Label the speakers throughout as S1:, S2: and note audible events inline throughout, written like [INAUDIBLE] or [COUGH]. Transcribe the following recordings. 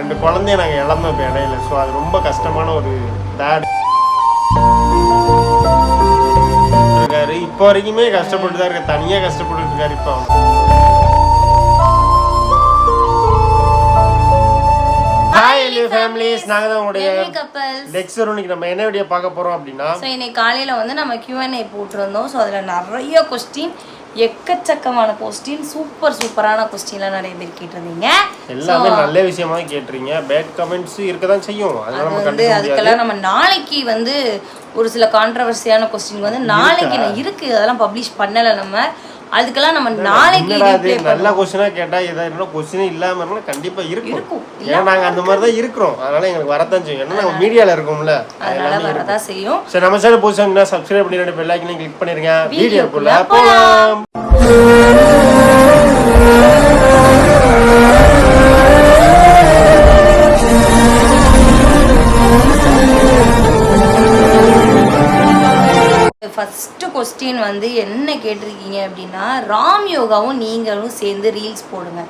S1: ரெண்டு குழந்தைய நாங்கள் இழந்தோம் இப்போ இடையில. ஸோ அது ரொம்ப கஷ்டமான ஒரு பேட் இருக்காரு. இப்போ வரைக்குமே கஷ்டப்பட்டு தான் இருக்காரு. தனியாக கஷ்டப்பட்டு இருக்காரு இப்போ ஹாய் எல்லி ஃபேமிலிஸ் நாங்கள் தான் உங்களுடைய நெக்ஸ்ட் இன்னைக்கு நம்ம என்ன வீடியோ பார்க்க போகிறோம் அப்படின்னா
S2: ஸோ இன்னைக்கு காலையில் வந்து நம்ம Q&A போட்டிருந்தோம். ஸோ அதில் நிறைய கொஸ்டின் எக்கச்சக்கமான கொஸ்டின் சூப்பர் சூப்பரான கொஸ்டின்லாம் நிறைய பேர் கேட்டிருந்தீங்க
S1: எல்லாமே நல்ல விஷயமா கேட்டுறீங்க பேட் கமெண்ட்ஸ் இருக்க தான் செய்யும். நம்ம
S2: வந்து அதுக்கெல்லாம் நம்ம நாளைக்கு வந்து ஒரு சில கான்ட்ரவர்சியான கொஸ்டின் வந்து நாளைக்கு நான் இருக்கு. அதெல்லாம் பப்ளிஷ் பண்ணலை நம்ம. அதுக்கெல்லாம் நம்ம நாளைக்கு
S1: இது நல்ல கொஸ்டினா கேட்டா ஏதா இருந்தாலும் கொஸ்டினே இல்லாம இருந்தாலும் கண்டிப்பா இருக்கும். ஏன்னா நாங்க அந்த மாதிரி தான் இருக்கிறோம். அதனால எங்களுக்கு வரத்தான் செய்யும். ஏன்னா நம்ம மீடியால இருக்கோம்ல. அது
S2: அதனால வரதான் செய்யும்.
S1: சரி நம்ம சேனல் புதுசா இருந்தா சப்ஸ்கிரைப் பண்ணி ரெண்டு பெல் ஐக்கனையும் கிளிக் பண்ணிருங்க
S2: வீடியோக்குள்ள
S1: போலாம்.
S2: கொஸ்டின் வந்து என்ன கேட்டிருக்கீங்க அப்படின்னா ராம் யோகாவும் நீங்களும் சேர்ந்து ரீல்ஸ் போடுங்க.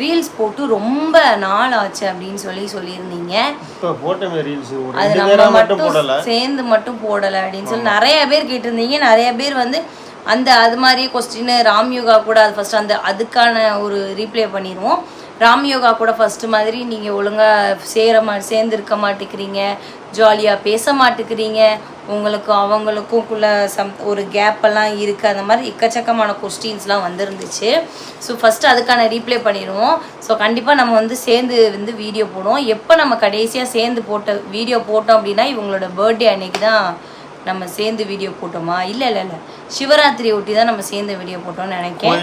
S2: ரீல்ஸ் போட்டு ரொம்ப நாள் ஆச்சு அப்படின்னு சொல்லி சொல்லியிருந்தீங்க. அது நம்ம
S1: மட்டும்
S2: சேர்ந்து மட்டும் போடலை அப்படின்னு சொல்லி நிறைய பேர் கேட்டிருந்தீங்க. நிறைய பேர் வந்து அந்த அது மாதிரியே கொஸ்டின் ராம் யோகா கூட அது ஃபர்ஸ்ட் அந்த அதுக்கான ஒரு ரீப்ளே பண்ணிடுவோம் ராம் யோகா கூட ஃபஸ்ட்டு மாதிரி நீங்கள் ஒழுங்காக சேர மா சேர்ந்து இருக்க மாட்டேங்கிறீங்க. ஜாலியாக பேச மாட்டேங்கிறீங்க. உங்களுக்கு அவங்களுக்கும்குள்ள சம் ஒரு கேப்பெல்லாம் இருக்குது அந்த மாதிரி எக்கச்சக்கமான கொஸ்டின்ஸ்லாம் வந்துருந்துச்சு. ஸோ ஃபஸ்ட்டு அதுக்கான ரீப்ளே பண்ணிடுவோம். ஸோ கண்டிப்பாக நம்ம வந்து சேர்ந்து வந்து வீடியோ போடுவோம். எப்போ நம்ம கடைசியாக சேர்ந்து போட்ட வீடியோ போட்டோம் அப்படின்னா இவங்களோட பர்த்டே அன்னைக்கு தான் நம்ம சேர்ந்து வீடியோ போட்டோமா? இல்லை இல்லை இல்லை. சிவராத்திரி ஒட்டி தான் நம்ம சேர்ந்து வீடியோ போட்டோம்னு நினைக்கிறேன்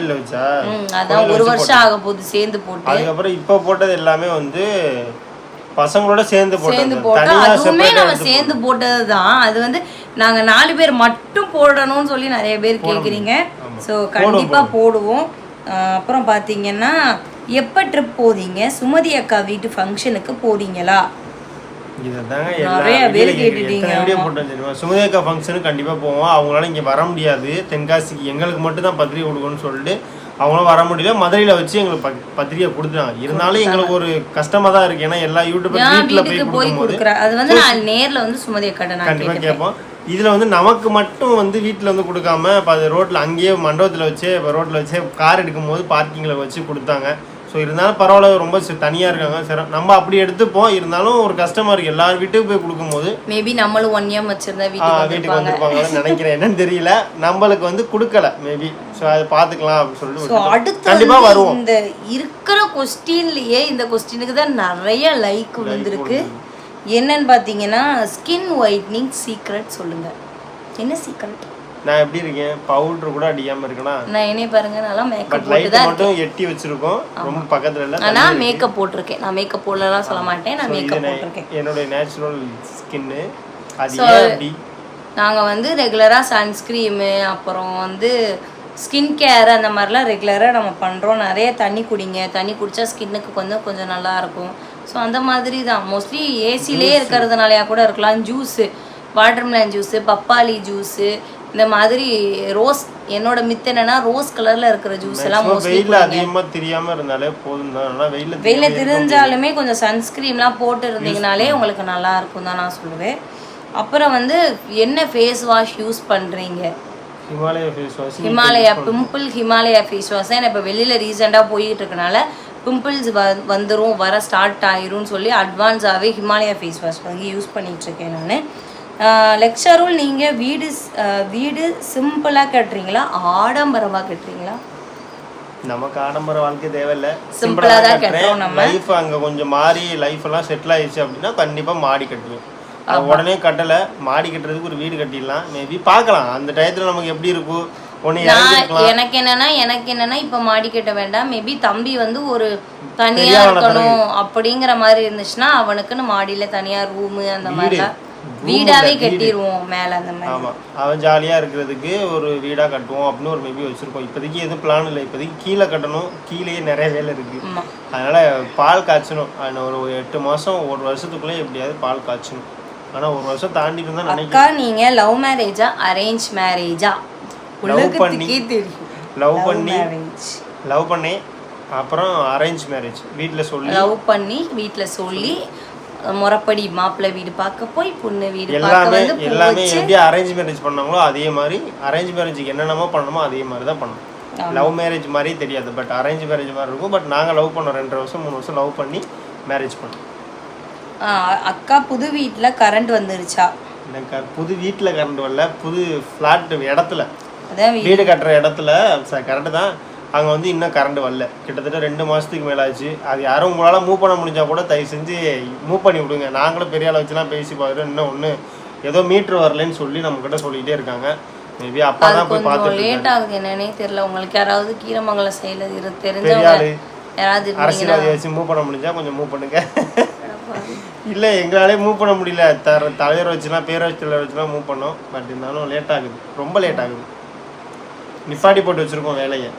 S2: அதான் ஒரு வருஷம் ஆக போகுது சேர்ந்து போட்டு.
S1: அதுக்கப்புறம் இப்ப போட்டது எல்லாமே வந்து பசங்களோட சேர்ந்து
S2: சேர்ந்து போட்டோம் அதுவுமே நம்ம சேர்ந்து போட்டது தான் அது வந்து நாங்க நாலு பேர் மட்டும் போடணும்னு சொல்லி நிறைய பேர் கேக்குறீங்க. ஸோ கண்டிப்பா போடுவோம். அப்புறம் பாத்தீங்கன்னா எப்ப ட்ரிப் போறீங்க சுமதி அக்கா வீட்டு ஃபங்க்ஷனுக்கு போறீங்களா
S1: சுமதியக்கா ஃபங்க்ஷனுக்கு கண்டிப்பாக போவோம். அவங்களால இங்கே வர முடியாது. தென்காசிக்கு எங்களுக்கு மட்டும் தான் பத்திரிக்கை கொடுக்கணும்னு சொல்லிட்டு அவங்களும் வர முடியல. மதுரையில் வச்சு எங்களுக்கு பத்- பத்திரிக்கை கொடுத்துட்டாங்க. இருந்தாலும் எங்களுக்கு ஒரு கஷ்டமா தான் இருக்கு. ஏன்னா எல்லா யூடியூபர் வீட்டில் போய் கொடுக்கும்போது
S2: அது வந்து நான் நேர்ல வந்து சுமதி அக்காட்ட நான்
S1: கண்டிப்பாக கேட்போம். இதில் வந்து நமக்கு மட்டும் வந்து வீட்டில் வந்து கொடுக்காம இப்போ ரோட்டில் அங்கேயே மண்டபத்தில் வச்சு ரோட்டில் வச்சு கார் எடுக்கும்போது பார்க்கிங்கில் வச்சு கொடுத்தாங்க. ஸோ இருந்தாலும் பரவாயில்ல ரொம்ப தனியாக இருக்காங்க. சரி நம்ம அப்படி எடுத்துப்போம். இருந்தாலும் ஒரு கஷ்டமா இருக்கு எல்லார் வீட்டுக்கு போய் கொடுக்கும்போது
S2: மேபி நம்மளும் ஒன் இயர் வச்சிருந்தா வீட்டுக்கு வந்திருப்பாங்க.
S1: நினைக்கிறேன். என்னன்னு தெரியல. நம்மளுக்கு வந்து கொடுக்கல மேபி ஸோ அதை பார்த்துக்கலாம் அப்படின்னு சொல்லிட்டு
S2: ஸோ
S1: விட்டுட்டோம்.
S2: அடுத்து
S1: கண்டிப்பா
S2: வந்து
S1: வருவோம்.
S2: இந்த இருக்கிற கொஸ்டின்லயே இந்த கொஸ்டினுக்கு தான் நிறைய லைக் வந்திருக்கு. என்னன்னு பார்த்தீங்கன்னா ஸ்கின் ஒயிட்னிங் சீக்ரெட் சொல்லுங்க. என்ன சீக்ரெட்
S1: நான் எப்படி இருக்கேன்? பவுடர் கூட அடிக்காம இருக்கேனா
S2: நான் என்னைய பாருங்க நல்லா மேக்கப்
S1: பட்
S2: போட்டு தான்
S1: மட்டும் எட்டி வச்சிருக்கோம். ரொம்ப பக்கத்துல இல்ல
S2: ஆனா மேக்கப் போட்டிருக்கேன். நான் மேக்கப் போடலாம் சொல்ல மாட்டேன். நான் மேக்கப்
S1: நான்
S2: போட்டிருக்கேன்.
S1: என்னுடைய நேச்சுரல் ஸ்கின்னு அது அப்படி?
S2: நாங்கள் வந்து ரெகுலராக சன்ஸ்க்ரீமு அப்புறம் வந்து ஸ்கின் கேர் அந்த மாதிரிலாம் ரெகுலராக நம்ம பண்ணுறோம் நிறைய தண்ணி குடிங்க. தண்ணி குடித்தா ஸ்கின்னுக்கு கொஞ்சம் கொஞ்சம் நல்லா இருக்கும். ஸோ அந்த மாதிரி தான். மோஸ்ட்லி ஏசிலே இருக்கிறதுனாலயா கூட இருக்கலாம். ஜூஸு வாட்டர்மெலன் ஜூஸு பப்பாளி ஜூஸு இந்த மாதிரி ரோஸ் என்னோட மித்து என்னன்னா ரோஸ் கலரில் இருக்கிற ஜூஸ் எல்லாம்
S1: வெயில்ல அதிகமா தெரியாம இருந்தாலே போதும் தான்.
S2: வெயில தெரிஞ்சாலுமே கொஞ்சம் சன்ஸ்க்ரீம்லாம் போட்டு இருந்தீங்கனாலே உங்களுக்கு நல்லா இருக்கும் தான் நான் சொல்லுவேன். அப்புறம் வந்து என்ன ஃபேஸ் வாஷ் யூஸ் பண்ணுறீங்க
S1: Himalaya face wash
S2: Himalaya pimple Himalaya face wash தான். இப்போ வெளியில் ரீசெண்டாக போயிட்டு இருக்கனால பிம்பிள்ஸ் வ வந்துடும் வர ஸ்டார்ட் ஆயிரும்னு சொல்லி அட்வான்ஸாகவே ஹிமாலயா ஃபேஸ் வாஷ் வாங்கி யூஸ் பண்ணிட்டு இருக்கேன் நான். லெக்சரும் நீங்கள் வீடு வீடு சிம்பிளாக கட்டுறீங்களா? ஆடம்பரமாக கட்டுறீங்களா?
S1: நமக்கு ஆடம்பர வாழ்க்கை தேவையில்ல.
S2: ஆ தான் கட்டுறோம் நம்ம.
S1: லைஃப் அங்க கொஞ்சம் மாறி லைஃப் எல்லாம் செட்டில் ஆயிடுச்சு அப்படின்னா கண்டிப்பா மாடி கட்டுவேன். அது உடனே கட்டல. மாடி கட்டுறதுக்கு ஒரு வீடு கட்டிடலாம். மேபி பார்க்கலாம். அந்த டயத்துல நமக்கு எப்படி இருக்கும்?
S2: எனக்கு என்னன்னா எனக்கு என்னன்னா இப்ப மாடி கட்ட வேண்டாம். மேபி தம்பி வந்து ஒரு தனியா இருக்கணும் அப்படிங்கிற மாதிரி இருந்துச்சுன்னா அவனுக்குன்னு மாடியில தனியா ரூமு அந்த மாதிரிலாம் வீடாவே கட்டிடுவோம் மேல அந்த மாதிரி.
S1: ஆமா. அவன் ஜாலியா இருக்கிறதுக்கு ஒரு வீடா கட்டுவோம் அப்படின்னு ஒரு மேபி வச்சிருக்கோம் இப்போதைக்கு எதுவும் பிளான் இல்லை. இப்போதைக்கு கீழே கட்டணும். கீழேயே நிறைய வேலை இருக்கு. அதனால பால் காய்ச்சணும். ஒரு எட்டு மாசம் ஒரு வருஷத்துக்குள்ளே எப்படியாவது பால் காய்ச்சணும். ஆனா ஒரு வருஷம் தாண்டிட்டு தான் நினைக்கிறேன்
S2: அக்கா நீங்க லவ் மேரேஜா அரேஞ்ச் மேரேஜா உலகத்துக்கே தெரியும்.
S1: லவ் பண்ணி லவ் பண்ணேன் அப்புறம் அரேஞ்ச் மேரேஜ் வீட்டில் சொல்லி
S2: லவ் பண்ணி வீட்ல சொல்லி முறைப்படி மாப்பிள்ளை வீடு பார்க்க போய் பொண்ணு வீடு
S1: எல்லாமே எல்லாமே எப்படி அரேஞ்ச் மேரேஜ் பண்ணாங்களோ அதே மாதிரி அரேஞ்ச் மேரேஜுக்கு என்னென்னமோ பண்ணணுமோ அதே மாதிரி தான் பண்ணணும். லவ் மேரேஜ் மாதிரி தெரியாது பட் அரேஞ்ச் மேரேஜ் மாதிரி இருக்கும். பட் நாங்கள் லவ் பண்ணோம் ரெண்டு வருஷம் மூணு வருஷம் லவ் பண்ணி மேரேஜ் பண்ணோம்.
S2: அக்கா புது வீட்ல கரண்ட் வந்துருச்சா?
S1: எனக்கு புது வீட்டில் கரண்ட் வரல புது ஃப்ளாட் இடத்துல. வீடு. கட்டுற இடத்துல கரண்ட் தான். அங்கே வந்து இன்னும் கரண்ட் வரல. கிட்டத்தட்ட ரெண்டு மாதத்துக்கு மேலே ஆச்சு அது யாரும் உங்களால் மூவ் பண்ண முடிஞ்சா கூட தயவு செஞ்சு மூவ் பண்ணி விடுங்க. நாங்களும் பெரிய ஆளை வச்சுலாம் பேசி பார்க்குறோம் இன்னும் ஒன்று ஏதோ மீட்ரு வரலன்னு சொல்லி நம்மக்கிட்ட சொல்லிக்கிட்டே இருக்காங்க. மேபி அப்பா தான் போய் பார்த்துட்டு
S2: லேட் ஆகுது என்னன்னே தெரியல. உங்களுக்கு யாராவது கீரமங்கலம் சைடுல இரு தெரிஞ்சவங்க யாராவது இருந்தீங்கன்னா.
S1: அரசியல்வாதி வச்சு மூவ் பண்ண முடிஞ்சா கொஞ்சம் மூவ் பண்ணுங்க. இல்லை எங்களாலே மூவ் பண்ண முடியல. தர தலைவர் வச்சுலாம் பேர் வச்சு தலைவர் வச்சுலாம் மூவ் பண்ணோம். பட் இருந்தாலும் லேட் ஆகுது. ரொம்ப லேட் ஆகுது. நிப்பாட்டி போட்டு வச்சிருக்கோம் வேலையை.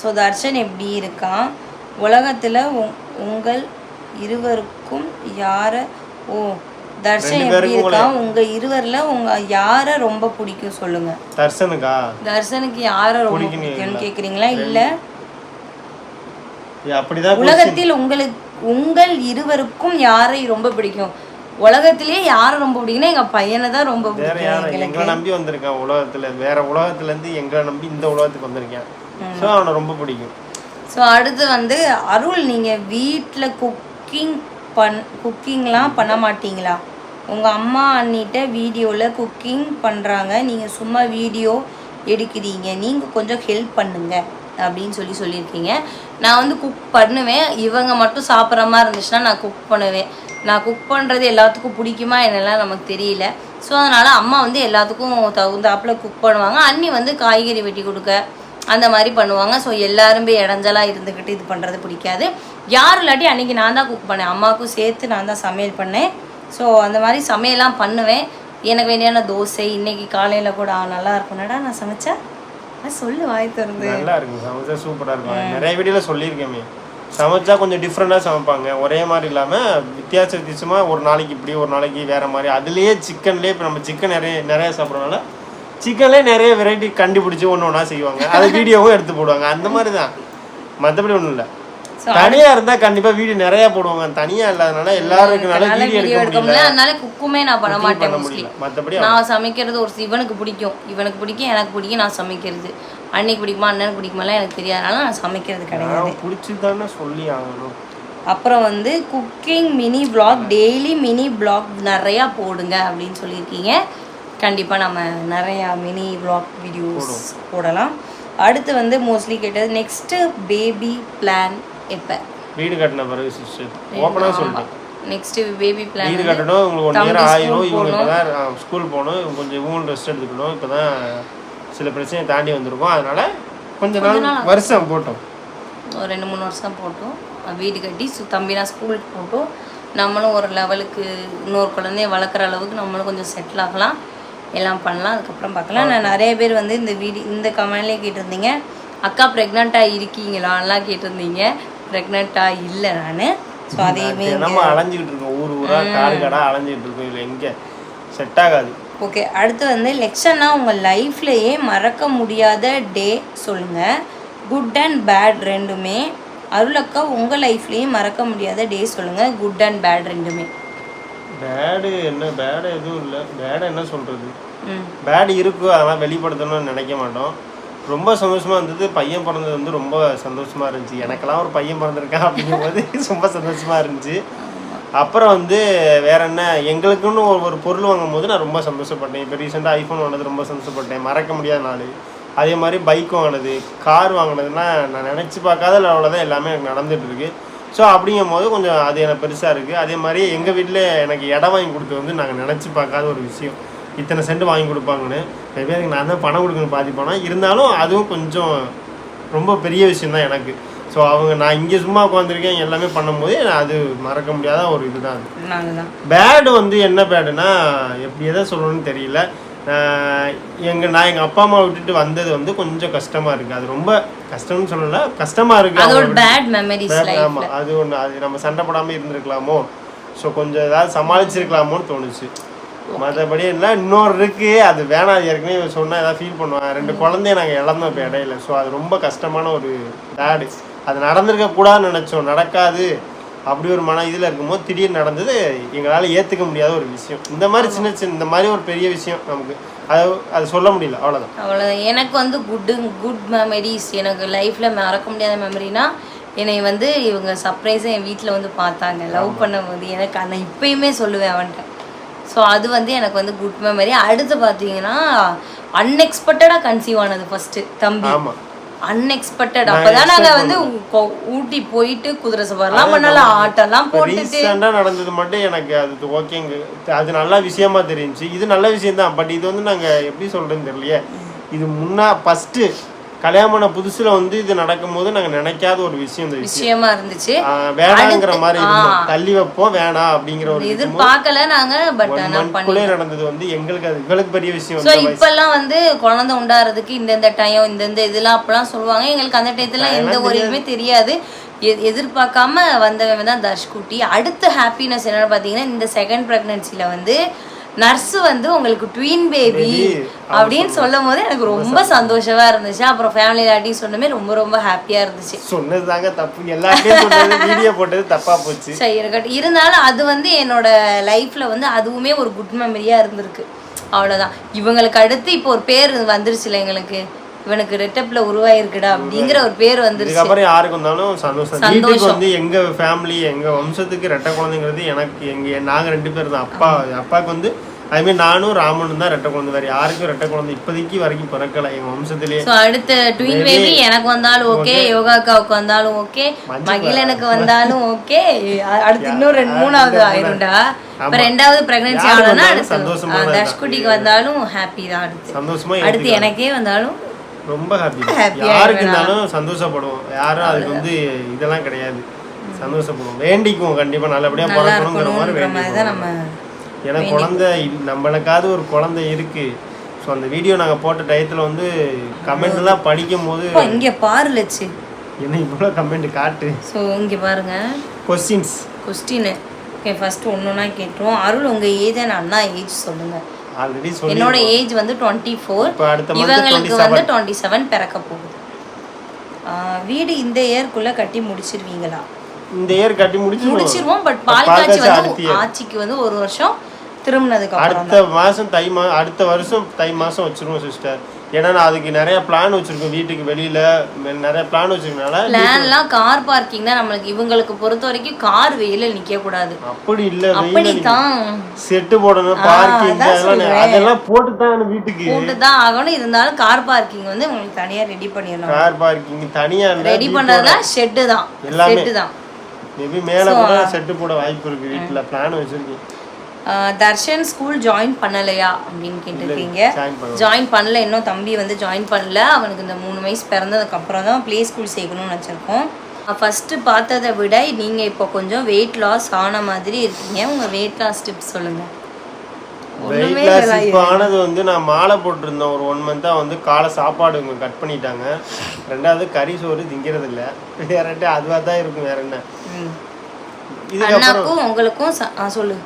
S2: ஸோ தர்ஷன் எப்படி இருக்கான்? உலகத்துல உங்- உங்கள் இருவருக்கும் யார ஓ தர்ஷன் எப்படி இருக்கான்? உங்க இருவர்ல உங்க யார ரொம்ப பிடிக்கும் சொல்லுங்க.
S1: தர்சனுக்கா
S2: தர்ஷனுக்கு யார ரொம்ப பிடிக்கும்னு கேக்குறீங்களா? இல்ல. உலகத்தில் உங்களுக்கு உங்கள் இருவருக்கும் யாரை ரொம்ப பிடிக்கும்? உலகத்திலேயே யாரை ரொம்ப பிடிக்கும்னா எங்க பையனை தான் ரொம்ப பிடிக்கும்
S1: எங்களை நம்பி வந்திருக்கான் உலகத்துல. வேற உலகத்துல இருந்து எங்களை நம்பி இந்த உலகத்துக்கு வந்திருக்கேன். ஸோ அவனை ரொம்ப பிடிக்கும்.
S2: ஸோ அடுத்து வந்து அருள் நீங்கள் வீட்டில் குக்கிங் பண் குக்கிங்லாம் பண்ண மாட்டீங்களா? உங்கள் அம்மா அண்ணிட்ட வீடியோவில் குக்கிங் பண்ணுறாங்க நீங்கள் சும்மா வீடியோ எடுக்கிறீங்க. நீங்கள் கொஞ்சம் ஹெல்ப் பண்ணுங்க அப்படின்னு சொல்லி சொல்லியிருக்கீங்க. நான் வந்து குக் பண்ணுவேன். இவங்க மட்டும் சாப்பிட்ற மாதிரி இருந்துச்சுன்னா நான் குக் பண்ணுவேன். நான் குக் பண்ணுறது எல்லாத்துக்கும் பிடிக்குமா என்னெல்லாம் நமக்கு தெரியல. ஸோ அதனால் அம்மா வந்து எல்லாத்துக்கும் தகுந்தாப்பில் குக் பண்ணுவாங்க. அண்ணி வந்து காய்கறி வெட்டி கொடுக்க அந்த மாதிரி பண்ணுவாங்க. ஸோ எல்லாருமே இடைஞ்சலாக இருந்துக்கிட்டு இது பண்ணுறது பிடிக்காது. யார் இல்லாட்டி அன்றைக்கி நான் தான் குக் பண்ணேன். அம்மாவுக்கும் சேர்த்து நான் தான் சமையல் பண்ணேன். ஸோ அந்த மாதிரி சமையல்லாம் பண்ணுவேன். எனக்கு வேண்டியான தோசை இன்னைக்கு காலையில் கூட நல்லா இருக்கும்னடா நான் சமைச்சேன் சொல்லு வாய் திறந்து.
S1: நல்லா இருக்கும் சமைச்சா சூப்பரா இருக்கும். நிறைய வீடியோல சொல்லியிருக்கேமே சமைச்சா கொஞ்சம் டிஃப்ரெண்டாக சமைப்பாங்க. ஒரே மாதிரி இல்லாமல் வித்தியாச வித்தியாசமாக ஒரு நாளைக்கு இப்படி ஒரு நாளைக்கு வேற மாதிரி. அதுலேயே சிக்கன்லேயே இப்போ நம்ம சிக்கன் நிறைய நிறைய சாப்பிட்றதுனால சிக்கன்லேயே நிறைய வெரைட்டி கண்டுபிடிச்சி ஒன்று ஒன்றா செய்வாங்க. அது வீடியோவும் எடுத்து போடுவாங்க. அந்த மாதிரி தான் மற்றபடி ஒன்றும் இல்லை.
S2: So,
S1: தனியாக இருந்தால் கண்டிப்பாக வீடியோ நிறைய போடுவாங்க. தனியாக இல்லாதனால எல்லாரும் இருக்கனால வீடியோ எடுக்க முடியல.
S2: அதனால குக்குமே நான் பண்ண மாட்டேன் மோஸ்ட்லி
S1: மற்றபடி
S2: நான் சமைக்கிறது ஒரு இவனுக்கு பிடிக்கும். இவனுக்கு பிடிக்கும் எனக்கு பிடிக்கும் நான் சமைக்கிறது. அன்னைக்கு பிடிக்குமா அண்ணனுக்கு பிடிக்குமாலாம் எனக்கு தெரியாதனால நான் சமைக்கிறது கிடையாது
S1: நான் பிடிச்சி தானே சொல்லி ஆகணும்.
S2: அப்புறம் வந்து cooking mini vlog daily mini vlog நிறையா போடுங்க அப்படின்னு சொல்லியிருக்கீங்க. கண்டிப்பாக நம்ம நிறையா மினி vlog வீடியோஸ் போடலாம். அடுத்து வந்து மோஸ்ட்லி கேட்டது நெக்ஸ்ட்டு பேபி பிளான் எப்போ?
S1: வீடு கட்டின பிறகு சிஸ்டர் ஓப்பனாக சொல்லிட்டேன்.
S2: நெக்ஸ்ட்டு பேபி பிளான்
S1: வீடு கட்டணும் உங்களுக்கு ஒன் இயர் ஆயிரும்
S2: school
S1: இவங்க இப்போ தான் ஸ்கூல் போகணும் கொஞ்சம் இவங்களும் ரெஸ்ட் எடுத்துக்கணும். இப்போ தான் சில பிரச்சனையை தாண்டி வந்திருக்கோம். அதனால கொஞ்ச நாள் வருஷம் போட்டோம்.
S2: ஒரு ரெண்டு மூணு வருஷம் போட்டோம். வீடு கட்டி தம்பினா ஸ்கூலுக்கு போட்டோம். நம்மளும் ஒரு லெவலுக்கு இன்னொரு குழந்தைய வளர்க்குற அளவுக்கு நம்மளும் கொஞ்சம் செட்டில் ஆகலாம். எல்லாம் பண்ணலாம். அதுக்கப்புறம் பார்க்கலாம். நான் நிறைய பேர் வந்து இந்த வீடு இந்த கமெண்ட்லேயே கேட்டிருந்தீங்க. அக்கா ப்ரெக்னெண்ட்டாக இருக்கீங்களான்லாம் கேட்டிருந்தீங்க. ப்ரெக்னெண்ட்டாக இல்லை நான். ஸோ அதையுமே
S1: நம்ம அலைஞ்சிக்கிட்டு இருக்கோம் ஊர் ஊரா காடு காடா அலைஞ்சிக்கிட்டு இருக்கோம் இதில் எங்கே? செட் ஆகாது.
S2: ஓகே அடுத்து வந்து லெக்ஷன்னா உங்கள் லைஃப்லையே மறக்க முடியாத டே சொல்லுங்கள் குட் அண்ட் பேட் ரெண்டுமே. அருளக்கா உங்கள் லைஃப்லேயே மறக்க முடியாத டே சொல்லுங்கள் குட் அண்ட் பேட் ரெண்டுமே.
S1: பேடு என்ன பேடு எதுவும் இல்லை. பேடு என்ன சொல்கிறது பேடு இருக்கும் அதெல்லாம் வெளிப்படுத்தணும்னு நினைக்க மாட்டோம். ரொம்ப சந்தோஷமா இருந்தது. பையன் பிறந்தது வந்து ரொம்ப சந்தோஷமா இருந்துச்சு. எனக்கெல்லாம் ஒரு பையன் பிறந்திருக்கான் அப்படிங்கும்போது [LAUGHS] ரொம்ப சந்தோஷமா இருந்துச்சு. அப்புறம் வந்து வேற என்ன? எங்களுக்குன்னு ஒரு ஒரு பொருள் வாங்கும் போது நான் ரொம்ப சந்தோஷப்பட்டேன். இப்போ ரீசெண்டாக ஐஃபோன் வாங்கினது ரொம்ப சந்தோஷப்பட்டேன். மறக்க முடியாத நாள். அதே மாதிரி பைக் வாங்கினது கார் வாங்கினதுன்னா நான் நினச்சி பார்க்காத லெவலில் தான் எல்லாமே எனக்கு நடந்துட்டு இருக்கு. ஸோ அப்படிங்கும் போது கொஞ்சம் அது எனக்கு பெருசாக இருக்குது அதே மாதிரி எங்கள் வீட்டில் எனக்கு இடம் வாங்கி கொடுத்தது வந்து நாங்கள் நினச்சி பார்க்காத ஒரு விஷயம். இத்தனை சென்ட் வாங்கி கொடுப்பாங்கன்னு. மேபி அதுக்கு நான் தான் பணம் கொடுக்கணும் பாதி பணம். இருந்தாலும் அதுவும் கொஞ்சம் ரொம்ப பெரிய விஷயம் தான் எனக்கு. ஸோ அவங்க நான் இங்கே சும்மா உட்காந்துருக்கேன் எல்லாமே பண்ணும்போது அது மறக்க முடியாத ஒரு இதுதான் அது. பேடு வந்து என்ன பேடுனா எப்படி எதை சொல்லணும்னு தெரியல. எங்கள் நான் எங்கள் அப்பா அம்மா விட்டுட்டு வந்தது வந்து கொஞ்சம் கஷ்டமாக இருக்குது அது ரொம்ப கஷ்டம்னு சொல்லல கஷ்டமாக இருக்குது ஆமாம் அது ஒன்று அது நம்ம சண்டை போடாமல் இருந்திருக்கலாமோ? ஸோ கொஞ்சம் ஏதாவது சமாளிச்சிருக்கலாமோன்னு தோணுச்சு. மற்றபடி இல்லை இன்னொரு இருக்கு. அது வேணாம் ஏற்கனவே இவன் சொன்னா ஏதாவது ஃபீல் பண்ணுவான். ரெண்டு குழந்தைய நாங்கள் இழந்தோம் இப்போ இடையில. ஸோ அது ரொம்ப கஷ்டமான ஒரு பேடு அது நடந்திருக்க கூடாதுன்னு நினச்சோம். நடக்காது. அப்படி ஒரு மன இதில் இருக்கும்போது திடீர்னு நடந்தது எங்களால் ஏற்றுக்க முடியாத ஒரு விஷயம். இந்த மாதிரி சின்ன சின்ன இந்த மாதிரி ஒரு பெரிய விஷயம் நமக்கு அது அது சொல்ல முடியல. அவ்வளோதான்
S2: அவ்வளோதான் எனக்கு வந்து குட்டு குட் மெமரிஸ் எனக்கு லைஃப்பில் மறக்க முடியாத மெமரினா என்னை வந்து இவங்க சர்ப்ரைஸாக என் வீட்டில் வந்து பார்த்தாங்க. லவ் பண்ணும்போது எனக்கு அந்த இப்பயுமே சொல்லுவேன் அவன்கிட்ட. ஸோ அது வந்து எனக்கு வந்து குட் மெமரி அடுத்து பார்த்தீங்கன்னா அன்எக்ஸ்பெக்டடாக கன்சீவ் ஆனது ஃபஸ்ட்டு தம்பி. அன்எக்ஸ்பெக்டட் அப்பதான் நாங்க வந்து ஊட்டி போயிட்டு குதிரை சவாரிலாம் பண்ணலாம். ஆட்டெல்லாம் போட்டுட்டு.
S1: நடந்தது மட்டும் எனக்கு அது ஓகேங்க அது நல்ல விஷயமா தெரிஞ்சுச்சு. இது நல்ல விஷயம் தான் பட் இது வந்து நாங்கள் எப்படி சொல்கிறேன்னு தெரியலையே. இது முன்னா ஃபஸ்ட்டு கல்யாணம் பண்ண புதுசுல வந்து இது நடக்கும்போது நாங்கள் நினைக்காத ஒரு விஷயம் இந்த விஷயம்.
S2: இருந்துச்சு.
S1: வேணாங்கிற மாதிரி தள்ளி வைப்போம் வேணாம் அப்படிங்கிற ஒரு
S2: எதிர்பார்க்கல நாங்க பட்
S1: மந்த்குள்ளே நடந்தது வந்து எங்களுக்கு அது இவளுக்கு பெரிய விஷயம் வந்து
S2: இப்பெல்லாம் வந்து குழந்தை உண்டாறதுக்கு இந்தந்த டைம் இந்தந்த இதெல்லாம் அப்பெல்லாம் சொல்லுவாங்க. எங்களுக்கு அந்த டயத்துலாம் எந்த ஒரு இதுவுமே தெரியாது. எதிர்பார்க்காம வந்தவன் தான் தர்ஷ்குட்டி அடுத்த ஹாப்பினஸ் என்னன்னு பார்த்தீங்கன்னா இந்த செகண்ட் ப்ரெக்னன்சியில் வந்து நர்ஸ் வந்து உங்களுக்கு ட்வீன் பேபி அப்படின்னு சொல்லும் போது எனக்கு ரொம்ப சந்தோஷமா. இருந்துச்சு. அப்புறம் ஃபேமிலி எல்லாட்டையும் சொன்னமே ரொம்ப ரொம்ப ஹாப்பியா இருந்துச்சு.
S1: சொன்னது தாங்க தப்பு சொன்னது வீடியோ போட்டது தப்பா போச்சு.
S2: சரி இருக்கட்டும். இருந்தாலும் அது வந்து என்னோட லைஃப்ல வந்து அதுவுமே ஒரு குட் மெமரியா இருந்திருக்கு. அவ்வளவுதான். இவங்களுக்கு அடுத்து இப்போ ஒரு பேர் வந்துருச்சுல எங்களுக்கு. இவனுக்கு ரெட்டப்ல உருவாயிருக்குடா அப்படிங்கிற ஒரு பேர் வந்துருச்சு.
S1: இதுக்கப்புறம் யாருக்கு வந்தாலும் சந்தோஷம். வீட்டுக்கு வந்து எங்க ஃபேமிலி எங்க வம்சத்துக்கு ரெட்டை குழந்தைங்கிறது எனக்கு எங்க நாங்க ரெண்டு பேர் தான். அப்பா அப்பாவுக்கு வந்து அதுமாரி நானும் ராமனும் தான் ரெட்டை குழந்தை. வேற யாருக்கும் ரெட்டை குழந்தை இப்போதைக்கு வரைக்கும் பிறக்கல எங்க வம்சத்திலேயே
S2: ஸோ அடுத்த ட்வின் பேபி எனக்கு வந்தாலும் ஓகே யோகாக்காவுக்கு வந்தாலும் ஓகே மகிழனுக்கு வந்தாலும் ஓகே அடுத்து இன்னும் ரெண்டு மூணாவது ஆயிரும்டா. இப்போ ரெண்டாவது பிரெக்னன்சி
S1: வந்தாலும்
S2: அடுத்து தர்ஷ்குட்டிக்கு வந்தாலும் ஹாப்பி தான் அடுத்து.
S1: சந்தோஷமா
S2: அடுத்து எனக்கே வந்தாலும்
S1: ரொம்ப ஹாப்பி [LAUGHS] யாருக்கு இருந்தாலும் சந்தோஷப்படுவோம். யாரும் அதுக்கு வந்து இதெல்லாம் கிடையாது. சந்தோஷப்படுவோம். வேண்டிக்குவோம் கண்டிப்பா. நல்லபடியா
S2: நல்லா
S1: பிறக்கணுங்கிற மாதிரி வேண்டிக்குவோம்.
S2: நம்ம
S1: ஏன்னா குழந்தை நம்மளுக்காவது ஒரு குழந்தை இருக்கு. ஸோ அந்த வீடியோ நாங்கள் போட்ட டயத்தில் வந்து கமெண்ட்லாம் படிக்கும் போது
S2: இங்கே பாரு லட்சு.
S1: என்ன இவ்வளோ கமெண்ட் காட்டு?
S2: ஸோ இங்கே பாருங்க.
S1: கொஸ்டின்ஸ்
S2: கொஸ்டின் ஓகே ஃபர்ஸ்ட் ஒன்றுனா கேட்டுருவோம். அருள் உங்கள் ஏஜ் அண்ணா ஏஜ் சொல்லுங்க.
S1: ஆல்ரெடி
S2: என்னோட ஏஜ் வந்து டுவெண்ட்டி ஃபோர் இவங்களுக்கு
S1: 27.
S2: வந்து டுவெண்ட்டி செவன் பிறக்க போகுது. வீடு இந்த இயர்க்குள்ள கட்டி முடிச்சிருவீங்களா?
S1: இந்த இயர் கட்டி முடிச்சு
S2: முடிச்சிருவோம் பட் பால் காய்ச்சி வந்து. ஆட்சிக்கு வந்து ஒரு வருஷம் திரும்பினதுக்கு
S1: அடுத்த மாதம் தை மா அடுத்த வருஷம் தை மாதம் வச்சிருவோம் சிஸ்டர் ஏன்னா நான் அதுக்கு நிறைய பிளான் வச்சிருக்கோம் வீட்டுக்கு வெளியில. நிறைய பிளான் வச்சிருக்கனால
S2: பிளான்லாம் கார் பார்க்கிங் தான் நம்மளுக்கு. இவங்களுக்கு பொறுத்த வரைக்கும் கார் வெயில நிக்க கூடாது.
S1: அப்படி இல்லை
S2: அப்படித்தான்.
S1: செட்டு போடணும் பார்க்கிங் அதெல்லாம் போட்டு தான் வீட்டுக்கு.
S2: கூட்டு தான் ஆகணும். இருந்தாலும் கார் பார்க்கிங் வந்து உங்களுக்கு தனியா ரெடி பண்ணிடணும்.
S1: கார் பார்க்கிங் தனியா
S2: ரெடி பண்ணதுதான் ஷெட்டு தான்.
S1: எல்லாமே.
S2: ஷெட்டு தான்.
S1: மேபி மேல கூட செட்டு போட வாய்ப்பு இருக்கு வீட்டுல. பிளான் வச்சிருக்கேன்.
S2: தர்ஷன் ஸ்கூல் ஜாயின் பண்ணலையா அப்படின்னு கேட்டிருக்கீங்க.
S1: ஜாயின் பண்ண
S2: ஜாயின் பண்ணல இன்னும் தம்பி வந்து ஜாயின் பண்ணல. அவனுக்கு இந்த மூணு வயசு பிறந்ததுக்கு அப்புறம் தான் ப்ளே ஸ்கூல் சேர்க்கணும்னு வச்சுருக்கோம் ஃபஸ்ட்டு பார்த்ததை விட நீங்கள் இப்போ கொஞ்சம் வெயிட் லாஸ் ஆன மாதிரி இருக்கீங்க. உங்கள் வெயிட் லாஸ் டிப்ஸ் சொல்லுங்கள்
S1: வெயிட் லாஸ் இப்போ ஆனது வந்து நான் மாலை போட்டிருந்தேன். ஒரு ஒன் மந்த்தா வந்து காலை சாப்பாடு இவங்க கட் பண்ணிட்டாங்க. ரெண்டாவது கறி சோறு திங்கிறது இல்ல வேறட்டு அதுவாக தான் இருக்கும். வேற என்ன?
S2: அண்ணாக்கும் உங்களுக்கும் ச- ஆ, சொல்லு.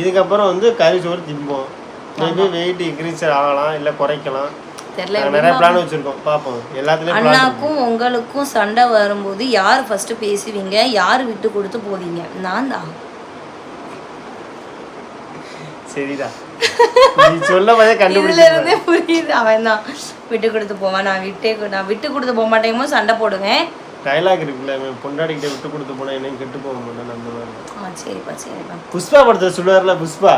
S1: இதுக்கப்புறம் வந்து கறி சோறு திம்போம். மேபி வெயிட் இன்க்ரீஸ் ஆகலாம் இல்லை குறைக்கலாம். நிறைய பிளான் வச்சிருக்கோம். பார்ப்போம் எல்லாத்துலயும்
S2: அண்ணாக்கும் உங்களுக்கும் சண்டை வரும்போது யார் ஃபர்ஸ்ட் பேசுவீங்க? யார் விட்டு கொடுத்து போவீங்க? நான் தான்.
S1: சரிடா.
S2: புரியுது. அவன் தான். விட்டு கொடுத்து போவான். நான் விட்டே நான் விட்டு கொடுத்து போக மாட்டேங்குமோ சண்டை போடுவேன்.
S1: டைலாக் இருக்குல்ல பொண்டாடிக்கிட்ட விட்டு கொடுத்து போனா என்னையும் கெட்டு போக மாட்டேன் அந்த மாதிரி.
S2: ஆ சரிப்பா சரிப்பா.
S1: புஷ்பா படத்தை சொல்லுவார்ல புஷ்பா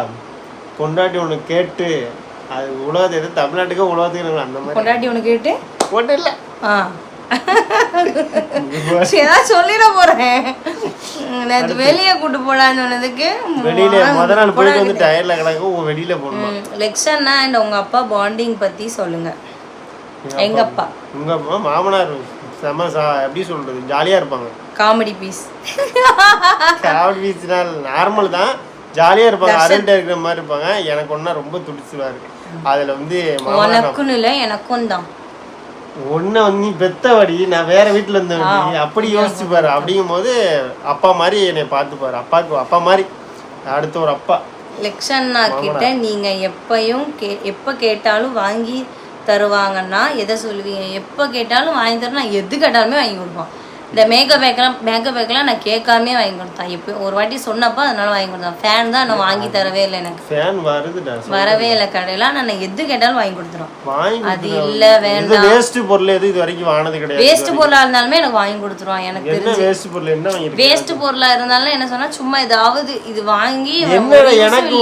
S1: பொண்டாட்டி ஒன்று கேட்டு அது உலகத்தை எது தமிழ்நாட்டுக்கு உலகத்துக்கு அந்த மாதிரி.
S2: பொண்டாட்டி உனக்கு கேட்டு?
S1: ஒன்றும் இல்லை.
S2: ஆ. ஏதாவது சொல்லிட போறேன். நேத்து வெளியே கூட்டு சொன்னதுக்கு
S1: வெளியில முத நாள் போயிட்டு வந்து டயர்ல கிடக்க வெளியில போடணும்
S2: லெக்ஷன்னா அண்ட் உங்க அப்பா பாண்டிங் பத்தி சொல்லுங்க. எங்க அப்பா?
S1: உங்க மாமனார் செம சா எப்படி சொல்றது ஜாலியா இருப்பாங்க.
S2: காமெடி பீஸ்
S1: காவடி பீச்னால் நார்மல் தான். ஜாலியா இருப்பாங்க அரண்டா இருக்கிற மாதிரி இருப்பாங்க. எனக்கு ஒன்னா ரொம்ப துடிச்சுவாரு அதுல வந்து
S2: உனக்குன்னு இல்லை எனக்கும் தான்
S1: ஒன்ன வந்து நீ பெத்தவடி நான் வேற வீட்டுல இருந்தவடி அப்படி யோசிச்சு பாரு. அப்படிங்கும் போது அப்பா மாதிரி என்னை பார்த்துப்பாரு அப்பாவுக்கு அப்பா மாதிரி. அடுத்த ஒரு அப்பா.
S2: லெக்ஷன்னா கிட்ட நீங்க எப்பயும் கே எப்போ கேட்டாலும் வாங்கி தருவாங்கன்னா எதை சொல்லுவீங்க? எப்போ கேட்டாலும் வாங்கி தரணும் நான் எது கேட்டாலுமே வாங்கி கொடுப்பான். இந்த மேக்கப் பேக்கெல்லாம் மேக்கப் பேக்கெல்லாம் நான் கேட்காமே வாங்கி கொடுத்தேன். இப்போ ஒரு வாட்டி சொன்னப்போ அதனால வாங்கி கொடுத்தேன். ஃபேன் தான் நான் வாங்கி தரவே இல்லை எனக்கு.
S1: ஃபேன் வருதுடா
S2: வரவே இல்லை கடையில. நான் எது கேட்டாலும் வாங்கி கொடுத்துரும்.
S1: வாங்கி
S2: அது. இல்ல
S1: இது வேஸ்ட் பொருள் எது இது வரைக்கும் வாங்கினது கிடையாது.
S2: வேஸ்ட் பொருளா இருந்தாலுமே எனக்கு வாங்கி கொடுத்துருவான் எனக்கு
S1: என்ன வேஸ்ட் பொருள்? என்ன வாங்கிருக்க
S2: வேஸ்ட் பொருளா இருந்தாலும் என்ன சொன்னா சும்மா ஏதாவது இது வாங்கி
S1: எனக்கு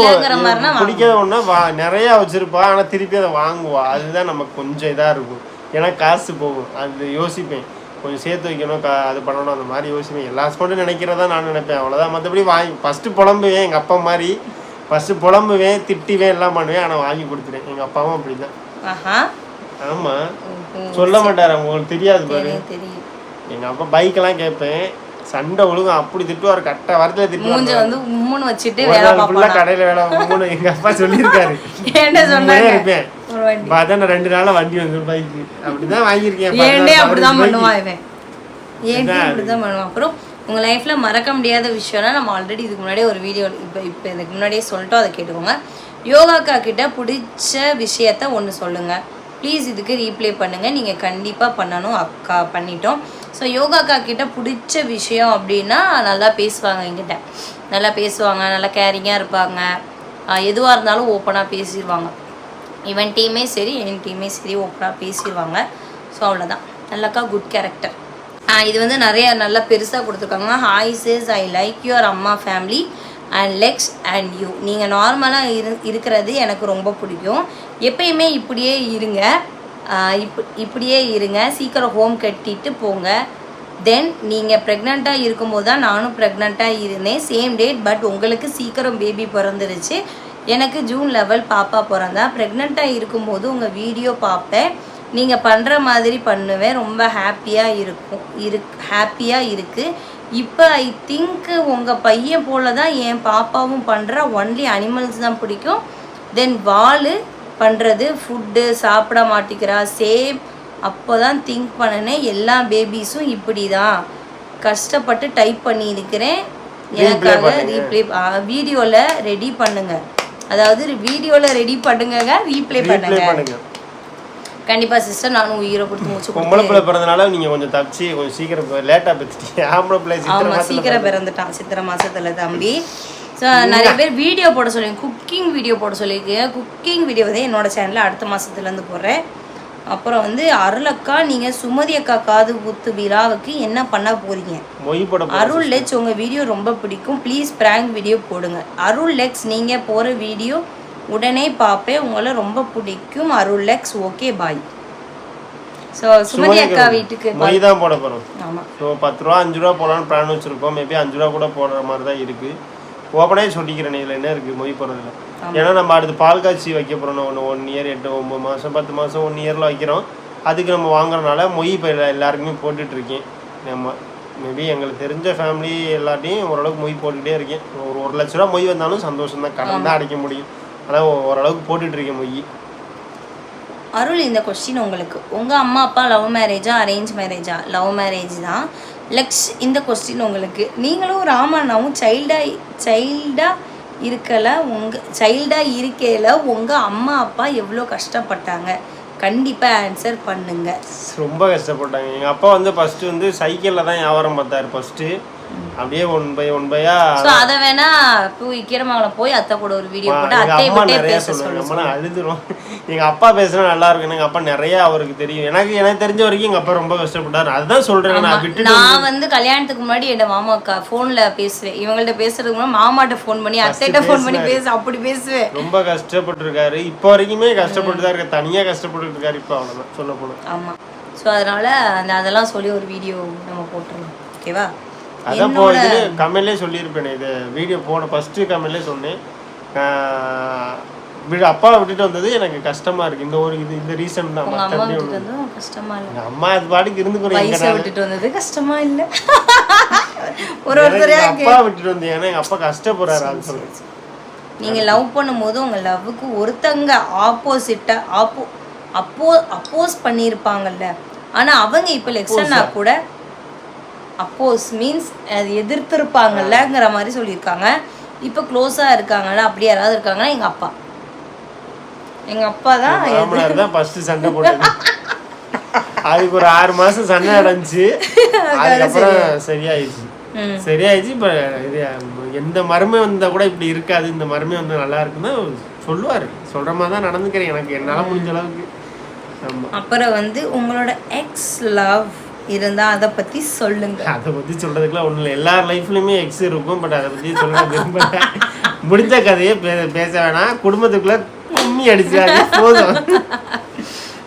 S1: பிடிக்காத வா நிறைய வச்சிருப்பா ஆனா திருப்பி அதை வாங்குவா. அதுதான் நமக்கு கொஞ்சம் இதா இருக்கும். ஏன்னா காசு போகும். அது யோசிப்பேன். கொஞ்சம் சேர்த்து வைக்கணும் கா அது பண்ணணும் அந்த மாதிரி யோசிப்பேன். எல்லா ஹஸ்பண்டும் நினைக்கிறதா நான் நினைப்பேன். அவ்வளோதான் மற்றபடி வாங்கி ஃபஸ்ட்டு புலம்புவேன் எங்கள் அப்பா மாதிரி. ஃபஸ்ட்டு புலம்புவேன் திட்டுவேன் எல்லாம் பண்ணுவேன். ஆனால் வாங்கி கொடுத்துருவேன் எங்கள் அப்பாவும் அப்படிதான்.
S2: ஆஹா.
S1: ஆமாம் சொல்ல மாட்டாரு. உங்களுக்கு தெரியாது பாரு. எங்கள் அப்பா பைக்கெல்லாம் கேட்பேன். சண்டை ஒழுங்கும் அப்படி திட்டுவார். கட்ட வாரத்தில் திட்டுவார்.
S2: வந்து உம்முன்னு வச்சுட்டு வேலை
S1: கடையில் வேலை மூணு எங்கள் அப்பா சொல்லியிருக்காரு.
S2: சொன்னாங்க?
S1: இருப்பேன்.
S2: ஒரு வாட்டி
S1: பார்த்தா ரெண்டு நாளா வண்டி வந்து பைக்கு அப்படிதான் வாங்கியிருக்கேன்.
S2: ஏன்டே அப்படிதான். பண்ணுவான் இவன்? ஏன்டே அப்படிதான் பண்ணுவான்? அப்புறம் உங்க லைஃப்ல மறக்க முடியாத விஷயம்னா நம்ம ஆல்ரெடி இதுக்கு முன்னாடியே ஒரு வீடியோ இப்போ இப்போ இதுக்கு முன்னாடியே சொல்லிட்டோம் அதை கேட்டுக்கோங்க. யோகாக்கா கிட்ட பிடிச்ச விஷயத்த ஒன்று சொல்லுங்க. ப்ளீஸ் இதுக்கு ரீப்ளே பண்ணுங்க. நீங்க கண்டிப்பா பண்ணணும் அக்கா பண்ணிட்டோம். ஸோ யோகாக்கா கிட்ட பிடிச்ச விஷயம் அப்படின்னா நல்லா பேசுவாங்க என்கிட்ட. நல்லா பேசுவாங்க நல்லா கேரிங்காக இருப்பாங்க. எதுவாக இருந்தாலும் ஓப்பனாக பேசிடுவாங்க. இவன் டீமே சரி என் டீமே சரி ஓப்பனாக பேசிடுவாங்க. ஸோ அவ்வளோதான் நல்லக்கா குட் கேரக்டர் இது வந்து நிறைய நல்லா பெருசாக கொடுத்துருக்காங்க. Hi Chase I like your அம்மா family and Lex and you நீங்கள் நார்மலாக இரு இருக்கிறது எனக்கு ரொம்ப பிடிக்கும். எப்பயுமே இப்படியே இருங்க. இப் இப்படியே இருங்க. சீக்கிரம் ஹோம் கட்டிட்டு போங்க. தென் நீங்கள் ப்ரெக்னெண்ட்டாக இருக்கும்போது தான் நானும் ப்ரெக்னெண்ட்டாக இருந்தேன். சேம் டேட் பட் உங்களுக்கு சீக்கிரம் பேபி பிறந்துருச்சு. எனக்கு ஜூன் லெவல் பாப்பா பிறந்தா. ப்ரெக்னெண்ட்டாக இருக்கும்போது உங்கள் வீடியோ பார்ப்பேன் நீங்கள் பண்ணுற மாதிரி பண்ணுவேன். ரொம்ப ஹாப்பியாக இருக்கும். இருக் ஹாப்பியாக இருக்குது இப்போ ஐ திங்க் உங்கள் பையன் போல தான் என் பாப்பாவும் பண்ணுறா ஒன்லி அனிமல்ஸ் தான் பிடிக்கும். தென் வால் பண்ணுறது ஃபுட்டு சாப்பிட மாட்டேங்கிறா சேம் அப்போ தான் திங்க் பண்ணினேன். எல்லா பேபிஸும் இப்படி தான் கஷ்டப்பட்டு டைப் பண்ணியிருக்கிறேன் எனக்காக ரீப்ளே வீடியோவில் ரெடி பண்ணுங்க. அதாவது வீடியோவில் ரெடி பண்ணுங்க ரீப்ளே பண்ணுங்க. கண்டிப்பாக சிஸ்டர் நானும் உயிரை கொடுத்து மூச்சு
S1: பொம்பளை பிள்ளை பிறந்தனால நீங்க கொஞ்சம் தப்பிச்சு கொஞ்சம் சீக்கிரம் லேட்டா பெற்றுட்டீங்க ஆம்பளை பிள்ளை
S2: சீக்கிரம் பிறந்துட்டான் சித்திரை மாசத்துல தம்பி. ஸோ நிறைய பேர் வீடியோ போட சொல்லி குக்கிங் வீடியோ போட சொல்லியிருக்கீங்க குக்கிங் வீடியோ வந்து என்னோட சேனலில் அடுத்த மாதத்துலேருந்து போடுறேன். அப்புறம் வந்து அருளக்கா நீங்கள் சுமதி அக்கா காது குத்து விழாவுக்கு என்ன பண்ண போறீங்க? அருள் லெக்ஸ் உங்கள் வீடியோ ரொம்ப பிடிக்கும். ப்ளீஸ் ப்ராங்க் வீடியோ போடுங்க. அருள் லெக்ஸ் நீங்கள் போகிற வீடியோ உடனே பார்ப்பேன் உங்களை ரொம்ப பிடிக்கும். Arul Lex okay bye so Sumathi அக்கா வீட்டுக்கு
S1: மொய் தான் போட போறோம்.
S2: ஆமாம்
S1: ஸோ பத்து ரூபா அஞ்சு ரூபா போடலான்னு பிளான் வச்சிருக்கோம். மேபி அஞ்சு ரூபா கூட போடுற மாதிரி தான் இருக்கு. ஓப்பனே சொல்லிக்கிறேன் இதில் என்ன இருக்கு மொய் போடுறதுல ஏன்னா நம்ம அடுத்து பால் காய்ச்சி வைக்க போறோம் ஒன்று ஒன் இயர் எட்டு ஒன்பது மாதம் பத்து மாதம் ஒன் இயரில் வைக்கிறோம். அதுக்கு நம்ம வாங்குறதுனால மொய் இப்போ எல்லா- எல்லாருக்குமே போட்டுட்டு இருக்கேன். நம்ம மேபி எங்களுக்கு தெரிஞ்ச ஃபேமிலி எல்லாத்தையும் ஓரளவுக்கு மொய் போட்டுக்கிட்டே இருக்கேன். ஒரு ஒரு லட்ச ரூபா மொய் வந்தாலும் சந்தோஷம் தான் கடன் தான் அடைக்க முடியும். ஆனால் ஓரளவுக்கு போட்டுட்டு இருக்கேன் மொய்
S2: அருள் இந்த கொஸ்டின் உங்களுக்கு. உங்கள் அம்மா அப்பா லவ் மேரேஜா அரேஞ்ச் மேரேஜா லவ் மேரேஜ் தான். லெக்ஸ் இந்த கொஸ்டின் உங்களுக்கு. நீங்களும் ராமண்ணாவும் சைல்டாக சைல்டாக இருக்கல உங்கள் சைல்டாக இருக்கையில் உங்கள் அம்மா அப்பா எவ்வளோ கஷ்டப்பட்டாங்க? கண்டிப்பாக ஆன்சர் பண்ணுங்க.
S1: ரொம்ப கஷ்டப்பட்டாங்க. எங்கள் அப்பா வந்து ஃபஸ்ட்டு வந்து சைக்கிளில் தான் வியாபாரம் பார்த்தார். ஃபஸ்ட்டு அப்படியே ஒன் பை ஒன் பையா?
S2: ஸோ அதை வேணா போய் கீரமங்கலம் போய் அத்தை கூட ஒரு வீடியோ போட்டு பட்டே
S1: நிறைய
S2: பேச
S1: சொல்லுவாங்க.
S2: சொல்லு
S1: அம்மா நான் அழுதுரும் எங்க அப்பா பேசுனா நல்லா இருக்கும். எங்க அப்பா நிறைய அவருக்கு தெரியும். எனக்கு எனக்கு தெரிஞ்ச வரைக்கும் எங்க அப்பா ரொம்ப கஷ்டப்பட்டாரு. அதுதான் சொல்றேன். நான் விட்டுட்டு
S2: நான் வந்து கல்யாணத்துக்கு முன்னாடி என் மாமாக்கா ஃபோன்ல பேசுவேன். இவங்கள்ட்ட பேசுறதுக்கு முன்னாடி மாமாட்ட ஃபோன் பண்ணி அத்தைகிட்ட ஃபோன் பண்ணி பேச அப்படி பேசுவேன்.
S1: ரொம்ப கஷ்டப்பட்டிருக்காரு. இப்போ வரைக்குமே கஷ்டப்பட்டு தான் இருக்காரு தனியா கஷ்டப்பட்டு இருக்காரு இப்போ அவ்வளவுதான். சொல்ல போனா.
S2: ஆமா. ஸோ அதனால அந்த அதெல்லாம் சொல்லி ஒரு வீடியோ நம்ம போட்டுருவோம். ஓகேவா
S1: அதான் போ இதுல கமெண்ட்லேயே சொல்லியிருப்பேன் இது வீடியோ போன ஃபர்ஸ்ட் கமெண்ட்லேயே சொன்னேன். அப்பாவை விட்டுட்டு வந்தது எனக்கு கஷ்டமா இருக்கு. இந்த ஒரு இது இந்த ரீசன் தான்
S2: உங்க அம்மா கஷ்டமா இல்லை.
S1: அது பாட்டுக்கு எங்க
S2: வயசை விட்டுட்டு வந்தது கஷ்டமா இல்லை. [LAUGHS] ஒரு
S1: எங்க அப்பா விட்டுட்டு வந்தேன். ஏன்னா எங்க அப்பா கஷ்டப்படுறாரு அது சொல்லுங்க
S2: நீங்க லவ் பண்ணும்போது உங்க லவ்வுக்கு ஒருத்தங்க ஆப்போசிட்டா ஆப்போ அப்போ அப்போஸ் பண்ணியிருப்பாங்கல்ல. ஆனா அவங்க இப்போ லெக்ஷன்னா கூட அப்போஸ் மீன்ஸ் அது எதிர்த்திருப்பாங்கல்லங்கிற மாதிரி சொல்லியிருக்காங்க. இப்போ க்ளோஸாக இருக்காங்கல்ல அப்படி யாராவது இருக்காங்கன்னா எங்கள் அப்பா. எங்கள் அப்பா தான்
S1: தான் ஃபர்ஸ்ட் சண்டை போட்டது. [LAUGHS] அதுக்கு ஒரு ஆறு மாசம் சண்டை நடந்துச்சு. அதுக்கப்புறம் சரியாயிடுச்சு. சரியாயிடுச்சு இப்ப இது எந்த மருமை வந்தா கூட இப்படி இருக்காது. இந்த மருமை வந்து நல்லா இருக்குன்னு சொல்லுவாரு. சொல்ற மாதிரி தான் நடந்துக்கிறேன். எனக்கு என்னால முடிஞ்ச அளவுக்கு.
S2: அப்புறம் வந்து உங்களோட எக்ஸ் லவ் இருந்தா அதை பத்தி சொல்லுங்க.
S1: அதை பத்தி சொல்றதுக்குலாம் ஒண்ணும் இல்லை. எல்லார் லைஃப்லயுமே எக்ஸ் இருக்கும். பட் அதை பத்தி சொல்ல விரும்பல. முடிஞ்ச கதையே பே- பேச வேணாம். குடும்பத்துக்குள்ள கும்மி அடிச்சாங்க போதும்.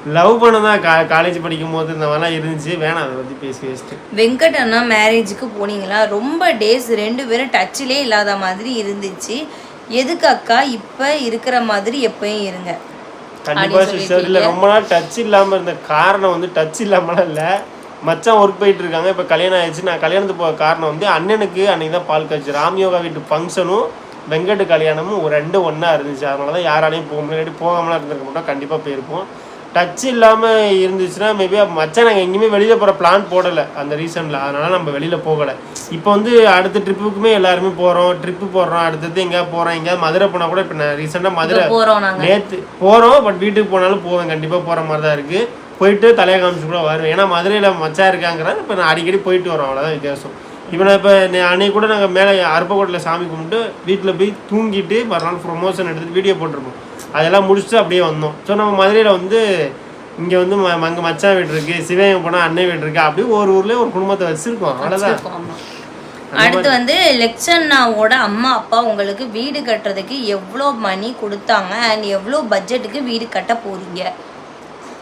S1: லவ் பண்ணதான் கா காலேஜ் படிக்கும் போது இந்த மாதிரிலாம் இருந்துச்சு. வேணாம். அதை பத்தி பேசி வேஸ்ட்டு
S2: வெங்கட் அண்ணா மேரேஜுக்கு போனீங்களா? ரொம்ப டேஸ் ரெண்டு பேரும் டச்சிலே இல்லாத மாதிரி இருந்துச்சு. எதுக்கு அக்கா இப்போ இருக்கிற மாதிரி எப்பயும் இருங்க?
S1: கண்டிப்பா சிஸ்டர் இல்ல ரொம்ப நாள் டச் இல்லாம இருந்த காரணம் வந்து டச் இல்லாமலாம் இல்ல. மச்சான் ஒர்க் போயிட்டு இருக்காங்க. இப்ப கல்யாணம் ஆயிடுச்சு. நான் கல்யாணத்துக்கு போக காரணம் வந்து அண்ணனுக்கு அன்னைக்கு தான் பால் காய்ச்சி. ராம்யோகா வீட்டு ஃபங்க்ஷனும் வெங்கட் கல்யாணமும் ஒரு ரெண்டு ஒண்ணா இருந்துச்சு. அதனால தான் யாராலையும் போக முடியாது போகாமலாம் இருந்திருக்க மாட்டோம் கண்டிப்பா போயிருப்போம். டச் இல்லாம இருந்துச்சுன்னா மேபி மச்சான் நாங்கள் எங்கேயுமே வெளியில போற பிளான் போடல அந்த ரீசன்ல அதனால நம்ம வெளியில போகல. இப்போ வந்து அடுத்த ட்ரிப்புக்குமே எல்லாருமே போறோம். ட்ரிப்பு போடுறோம். அடுத்தது எங்கேயாவது போறோம். எங்கேயாவது மதுரை போனா கூட இப்போ நான் ரீசெண்டாக மதுரை
S2: நாங்க.
S1: நேத்து போறோம். பட் வீட்டுக்கு போனாலும் போவேன். கண்டிப்பா போற மாதிரி தான் இருக்கு. போயிட்டு தலையை காமிச்சு கூட வருவேன். ஏன்னா மதுரையில மச்சா இருக்காங்கிறாங்க இப்போ நான் அடிக்கடி போயிட்டு வரோம். அவ்வளவுதான் வித்தியாசம். இப்போ நான் இப்போ அன்னைக்கு கூட நாங்கள் மேலே அருப்பக்கோட்டில் சாமி கும்பிட்டு வீட்டில் போய் தூங்கிட்டு மறுநாள் ப்ரொமோஷன் எடுத்துட்டு வீடியோ போட்டிருப்போம். அதெல்லாம் முடிச்சுட்டு அப்படியே வந்தோம். ஸோ நம்ம மதுரையில் வந்து இங்கே வந்து ம அங்கே மச்சான் வீடு இருக்கு சிவகங்கை போனால் அண்ணன் வீடு இருக்கு அப்படியே ஒரு ஊர்லேயே ஒரு குடும்பத்தை வச்சிருக்கோம். அவ்வளோதான்.
S2: அடுத்து வந்து லெக்சன்னாவோட அம்மா அப்பா உங்களுக்கு வீடு கட்டுறதுக்கு எவ்வளோ மணி கொடுத்தாங்க? அண்ட் எவ்வளோ பட்ஜெட்டுக்கு வீடு கட்ட போறீங்க?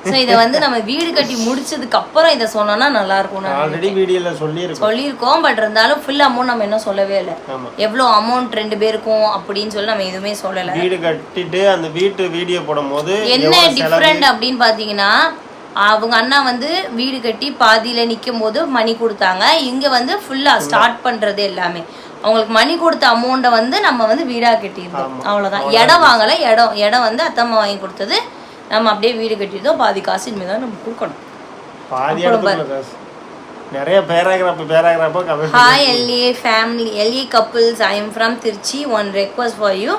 S2: ஸோ இதை வந்து நம்ம வீடு கட்டி முடிச்சதுக்கு அப்புறம் இதை சொன்னோம்னா நல்லா இருக்கும்
S1: ஆல்ரெடி வீடியோவில் சொல்லியிருக்கோம்.
S2: சொல்லியிருக்கோம் பட் இருந்தாலும் ஃபுல் அமௌண்ட் நம்ம இன்னும் சொல்லவே இல்லை.
S1: ஆமாம்
S2: எவ்வளோ அமௌண்ட் ரெண்டு பேருக்கும் அப்படின்னு சொல்லி நம்ம எதுவுமே சொல்லலை.
S1: வீடு கட்டிட்டு அந்த வீட்டு வீடியோ போடும் போது
S2: என்ன டிஃப்ரெண்ட் அப்படின்னு பார்த்தீங்கன்னா அவங்க அண்ணா வந்து வீடு கட்டி பாதியில நிற்கும் போது மணி கொடுத்தாங்க. இங்க வந்து ஃபுல்லா ஸ்டார்ட் பண்றது எல்லாமே. அவங்களுக்கு மணி கொடுத்த அமௌண்ட்டை வந்து நம்ம வந்து வீடா கட்டியிருந்தோம். அவ்வளவுதான். இடம் வாங்கல. இடம் இடம் வந்து அத்தம்மா வாங்கி கொடுத்தது. நம்ம அப்படியே வீடு கட்டியிருந்தோம் பாதி காசு இனிமேல் தான் நம்ம கொடுக்கணும்.
S1: பாதி நிறைய paragraph பேராகிராஃபாக
S2: hi LA family LA couples I am from Trichy one request for you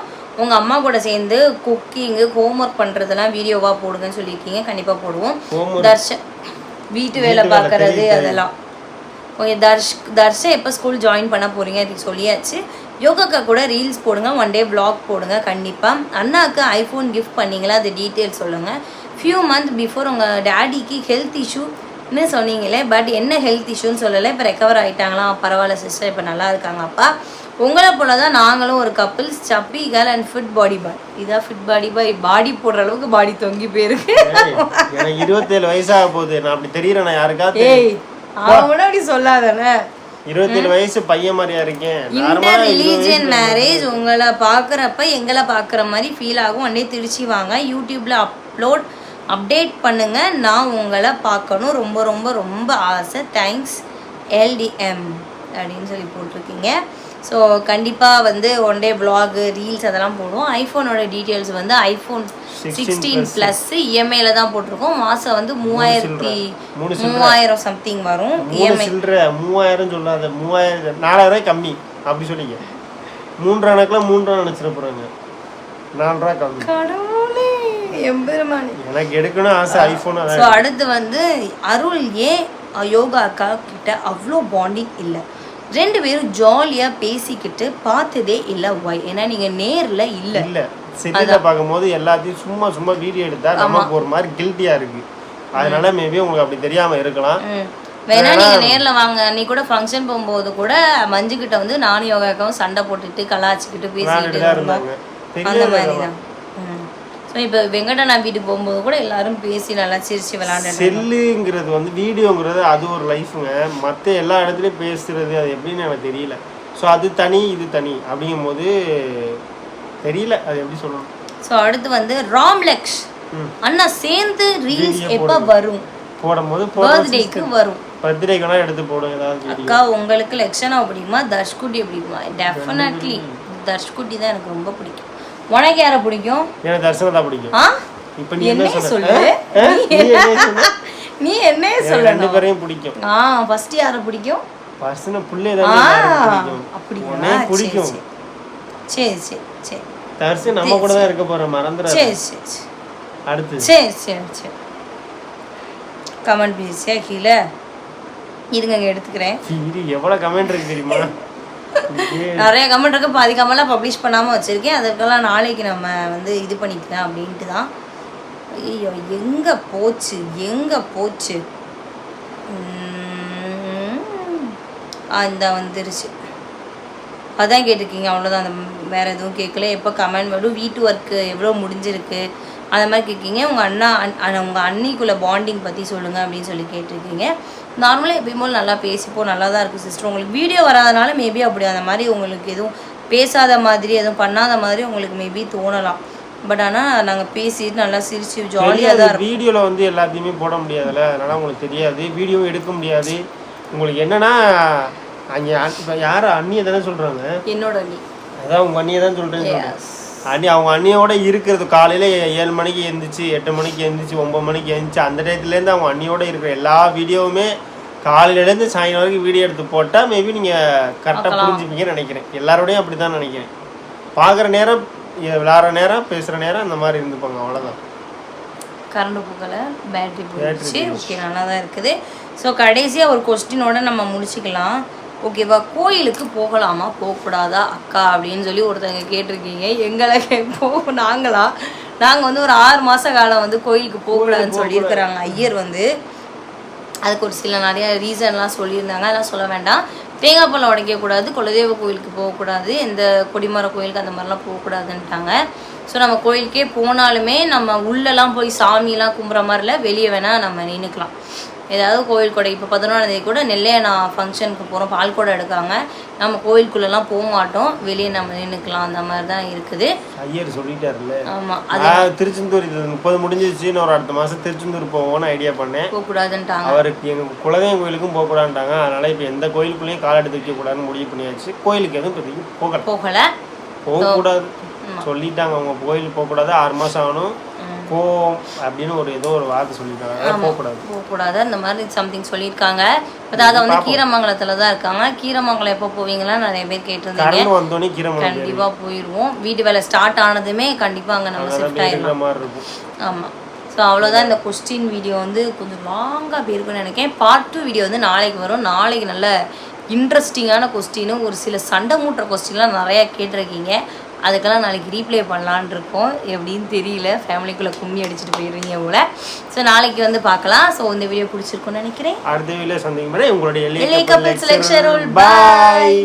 S2: உங்கள் அம்மா கூட சேர்ந்து குக்கிங்கு ஹோம்ஒர்க் பண்ணுறதெல்லாம் வீடியோவாக போடுங்கன்னு சொல்லியிருக்கீங்க. கண்டிப்பாக போடுவோம். தர்ஷன் வீட்டு வேலை பார்க்கறது அதெல்லாம். ஓகே தர்ஷ் தர்ஷ எப்போ ஸ்கூல் ஜாயின் பண்ண போகிறீங்க அதுக்கு சொல்லியாச்சு. யோகாக்கா கூட ரீல்ஸ் போடுங்க ஒன் டே vlog போடுங்க கண்டிப்பாக அண்ணாக்கு ஐஃபோன் கிஃப்ட் பண்ணீங்களா? அது டீட்டெயில் சொல்லுங்கள் ஃபியூ மந்த் பிஃபோர் உங்கள் டேடிக்கு ஹெல்த் இஷ்யூன்னு சொன்னீங்களே பட் என்ன ஹெல்த் இஷ்யூன்னு சொல்லலை. இப்போ ரெக்கவர் ஆகிட்டாங்களாம் பரவாயில்ல சிஸ்டர் இப்போ நல்லா இருக்காங்க அப்பா. உங்களை போல தான் நாங்களும் ஒரு couples chubby girl and fit body boy இதான் ஃபிட் பாடி பாய் பாடி போடுற அளவுக்கு பாடி தொங்கி போயிருக்கு.
S1: எனக்கு இருபத்தேழு வயசாக போகுது. நான் அப்படி தெரியறேன் நான் யாருக்காவது
S2: ஏய் அவன் முன்னாடி சொல்லாதானே
S1: இருபத்தேழு வயசு பையன் மாதிரியா இருக்கேன்.
S2: இன்டர் ரிலீஜியன் மேரேஜ் உங்களை பார்க்குறப்ப எங்களை பார்க்குற மாதிரி ஃபீல் ஆகும். உடனே திருச்சி வாங்க. யூடியூப்ல அப்லோட் அப்டேட் பண்ணுங்க. நான் உங்களை பார்க்கணும். ரொம்ப ரொம்ப ரொம்ப ஆசை. தேங்க்ஸ் எல்டிஎம் அப்படின்னு சொல்லி போட்டிருக்கீங்க. ஸோ கண்டிப்பாக வந்து ஒன் டே vlog ரீல்ஸ் அதெல்லாம் போடுவோம். ஐஃபோனோட டீட்டெயில்ஸ் வந்து ஐஃபோன் சிக்ஸ்டீன் ப்ளஸ் இஎம்ஐல தான் போட்டிருக்கோம். மாதம் வந்து மூவாயிரத்தி மூவாயிரம் சம்திங் வரும்.
S1: மூணு சில்லற மூவாயிரம் சொல்லாத மூவாயிரம் நாலாயிரம் கம்மி அப்படி சொல்லிக்க மூன்று கணக்கில் மூன்று ரூபா நினச்சிட போகிறாங்க நாலு கம்மி.
S2: கடவுளே எம்பெருமானே.
S1: எனக்கு எடுக்கணும் ஆசை ஐஃபோன்
S2: ஸோ அடுத்து வந்து அருள் ஏன் யோகா அக்கா கிட்ட அவ்வளோ பாண்டிங் இல்லை? ரெண்டு பேரும் ஜாலியாக பேசிக்கிட்டு பார்த்ததே இல்லை ஒய் ஏன்னா நீங்கள் நேரில் இல்லை.
S1: இல்ல. சிட்டில பார்க்கும்போது எல்லாத்தையும் சும்மா சும்மா வீடியோ எடுத்தா நமக்கு ஒரு மாதிரி கில்ட்டியா இருக்கு. அதனால மேபி உங்களுக்கு அப்படி தெரியாம இருக்கலாம்.
S2: வேணா நீங்க நேர்ல வாங்க. நீ கூட ஃபங்க்ஷன் போகும்போது கூட மஞ்சு கிட்ட வந்து நானும் யோகாக்காவும் சண்டை போட்டுட்டு கலாச்சிக்கிட்டு பேசிக்கிட்டு அந்த மாதிரி தான் ஸோ இப்போ வெங்கடண்ணா வீட்டுக்கு போகும்போது கூட எல்லாரும் பேசி நல்லா சிரிச்சு விளையாண்டு
S1: செல்லுங்கிறது வந்து வீடியோங்கிறது அது ஒரு லைஃபுங்க. மற்ற எல்லா இடத்துலையும் பேசுறது அது எப்படின்னு எனக்கு தெரியல. ஸோ அது தனி இது தனி அப்படிங்கும்போது தெரியல. அது எப்படி சொல்லணும்?
S2: ஸோ அடுத்து வந்து ராம்லெக்ஷ். அண்ணா சேர்ந்து ரீல்ஸ் எப்போ வரும்?
S1: போடும்போது போட
S2: பர்த்டேக்கு வரும்.
S1: பர்த்டேக்கெல்லாம் எடுத்து போடும் ஏதாவது
S2: அக்கா உங்களுக்கு லெக்ஷனா பிடிக்குமா? தர்ஷ்குட்டி பிடிக்குமா? டெஃபினெட்லி தர்ஷ்குட்டி தான் எனக்கு ரொம்ப பிடிக்கும். உனக்கு யாரை பிடிக்கும்?
S1: எனக்கு தர்சனம் தான் பிடிக்கும்.
S2: ஆ?
S1: இப்போ நீ என்ன
S2: சொல்லு?
S1: நீ என்ன
S2: சொல்லணும்.
S1: ரெண்டு பேரையும் பிடிக்கும்.
S2: ஆ ஃபர்ஸ்ட் யாரை பிடிக்கும்?
S1: பர்சனை புள்ளே தான் பிடிக்கும்.
S2: சரி,
S1: பிடிக்கும்.
S2: சரி. சரி சரி
S1: தர்சன் நம்ம கூட தான் இருக்க போறோம் மறந்துடாத.
S2: சரி சரி
S1: அடுத்து.
S2: சரி சரி சரி. கமெண்ட் ப்ளீஸியாக கீழே இருங்க எடுத்துக்கிறேன்.
S1: இது எவ்வளவு கமெண்ட் இருக்கு தெரியுமா?
S2: நிறைய கமெண்ட் இருக்கு. பாதி கமெண்ட்லாம் பப்ளிஷ் பண்ணாமல் வச்சுருக்கேன். அதுக்கெல்லாம் நாளைக்கு நம்ம வந்து இது பண்ணிக்கலாம் அப்படின்ட்டு தான். ஐயோ எங்கே போச்சு? எங்கே போச்சு? உம், இந்த வந்துருச்சு. அதான் கேட்டிருக்கீங்க. அவ்வளோதான் அந்த வேறு எதுவும் கேட்கல. எப்போ கமெண்ட் வரும்? வீட்டு ஒர்க்கு எவ்வளோ முடிஞ்சிருக்கு? அந்த மாதிரி கேட்கீங்க. உங்கள் அண்ணா அண் உங்கள் அன்னிக்குள்ள பாண்டிங் பற்றி சொல்லுங்கள் அப்படின்னு சொல்லி கேட்டிருக்கீங்க. நார்மலாக எப்பயும் போல் நல்லா பேசிப்போம் நல்லா தான் இருக்குது சிஸ்டர் உங்களுக்கு வீடியோ வராதனால மேபி அப்படி அந்த மாதிரி உங்களுக்கு எதுவும் பேசாத மாதிரி எதுவும் பண்ணாத மாதிரி உங்களுக்கு மேபி தோணலாம். பட் ஆனால் நாங்கள் பேசிட்டு நல்லா சிரிச்சு ஜாலியாக தான்
S1: வீடியோல வந்து எல்லாத்தையுமே போட முடியாதுல்ல. அதனால உங்களுக்கு தெரியாது. வீடியோ எடுக்க முடியாது. உங்களுக்கு என்னன்னா அங்கே யார் அண்ணியை தானே சொல்றாங்க?
S2: என்னோட அண்ணி.
S1: அதான் உங்க அண்ணியை தான்
S2: Yes.
S1: அண்ணி அவங்க அண்ணியோட இருக்கிறது காலையில ஏழு மணிக்கு எழுந்திரிச்சு எட்டு மணிக்கு எழுந்திரிச்சு ஒன்பது மணிக்கு எழுந்திரிச்சு அந்த டயத்துலேருந்து அவங்க அண்ணியோட இருக்கிற எல்லா வீடியோவுமே காலையிலேருந்து சாயங்காலம் வரைக்கும் வீடியோ எடுத்து போட்டால் மேபி நீங்கள் கரெக்டாக புரிஞ்சுப்பீங்கன்னு நினைக்கிறேன். எல்லாரோடையும் அப்படி தான் நினைக்கிறேன். பார்க்குற நேரம் விளாட்ற நேரம் பேசுகிற நேரம் அந்த மாதிரி இருந்துப்பாங்க அவ்வளோதான்
S2: கரண்ட் போகலை பேட்டரி போயிடுச்சு. ஓகே நல்லா தான் இருக்குது. ஸோ கடைசியாக ஒரு கொஸ்டினோட நம்ம முடிச்சுக்கலாம். ஓகேவா கோயிலுக்கு போகலாமா? போகக்கூடாதா? அக்கா அப்படின்னு சொல்லி ஒருத்தவங்க கேட்டிருக்கீங்க. எங்களை கேட்போம் நாங்களா? நாங்கள் வந்து ஒரு ஆறு மாத காலம் வந்து கோயிலுக்கு போகக்கூடாதுன்னு சொல்லியிருக்கிறாங்க. ஐயர் வந்து அதுக்கு ஒரு சில நிறைய ரீசன்லாம் சொல்லியிருந்தாங்க. அதெல்லாம் சொல்ல வேண்டாம். தேங்காய் பழம் உடைக்கக்கூடாது குலதெய்வ கோயிலுக்கு போகக்கூடாது எந்த கொடிமர கோயிலுக்கு அந்த மாதிரிலாம் போகக்கூடாதுன்ட்டாங்க. ஸோ நம்ம கோயிலுக்கே போனாலுமே நம்ம உள்ளெல்லாம் போய் சாமியெல்லாம் கும்புற மாதிரில வெளியே வேணால் நம்ம நின்றுக்கலாம் ஏதாவது கோயில் கொடை. இப்போ பதினொன்றாந்தேதி கூட நெல்லையண்ணா ஃபங்க்ஷனுக்கு போகிறோம் பால் கூட எடுக்காங்க நம்ம கோயிலுக்குள்ளெல்லாம் போக மாட்டோம். வெளியே நம்ம நின்றுக்கலாம் அந்த மாதிரி தான் இருக்குது.
S1: ஐயர் சொல்லிட்டாருல்ல.
S2: ஆமாம்
S1: நான் திருச்செந்தூர் இது முப்பது முடிஞ்சிருச்சு நான் ஒரு அடுத்த மாதம் திருச்செந்தூர் போவோன்னு ஐடியா பண்ணேன்.
S2: போகக்கூடாதுன்ட்டாங்க.
S1: அவருக்கு எங்கள் குலதெய்வம் கோயிலுக்கும் போகக்கூடாதுட்டாங்க அதனால் இப்போ எந்த கோயிலுக்குள்ளேயும் கால் எடுத்து வைக்கக்கூடாதுன்னு முடிவு பண்ணியாச்சு. கோயிலுக்கு எதுவும் இப்போதைக்கு போகல.
S2: போகலை.
S1: போகக்கூடாது. சொல்லிட்டாங்க. அவங்க கோயிலுக்கு போகக்கூடாது. ஆறு மாதம் ஆகணும். போ அப்படின்னு ஒரு ஏதோ ஒரு வார்த்தை அதனால போகக்கூடாது.
S2: போகக்கூடாது. அந்த மாதிரி சம்திங் சொல்லியிருக்காங்க. இப்போ தாத்தா வந்து கீரமங்கலத்தில் தான் இருக்காங்க. கீரமங்கலம் எப்போ போவீங்களா நிறைய பேர் கேட்டிருந்தீங்க.
S1: கரண்ட் வந்தோடனே கிரமம்
S2: கண்டிப்பா போயிடுவோம் வீட்டு வேலை ஸ்டார்ட் ஆனதுமே கண்டிப்பா அங்க நம்ம ஷிஃப்ட் ஆயிடலாம்.
S1: இருக்கிற மாதிரி இருக்கும்.
S2: ஆமா. ஸோ அவ்வளோதான் இந்த கொஸ்டின் வீடியோ வந்து கொஞ்சம் லாங்காக போயிருக்குன்னு நினைக்கிறேன். பார்ட் டூ வீடியோ வந்து நாளைக்கு வரும். நாளைக்கு நல்ல இன்ட்ரெஸ்டிங்கான கொஸ்டினும் ஒரு சில சண்டை மூட்டுற கொஸ்டின்லாம் நிறையா கேட்டிருக்கீங்க. அதுக்கெல்லாம் நாளைக்கு ரீப்ளே பண்ணலான் இருக்கோம். எப்படின்னு தெரியல. ஃபேமிலிக்குள்ளே கும்மி அடிச்சுட்டு போயிடுவீங்க போல. ஸோ நாளைக்கு வந்து பார்க்கலாம். ஸோ இந்த வீடியோ பிடிச்சிருக்கும்னு நினைக்கிறேன்.
S1: அடுத்த வீடியோ சந்திக்கும் உங்களுடைய. பாய்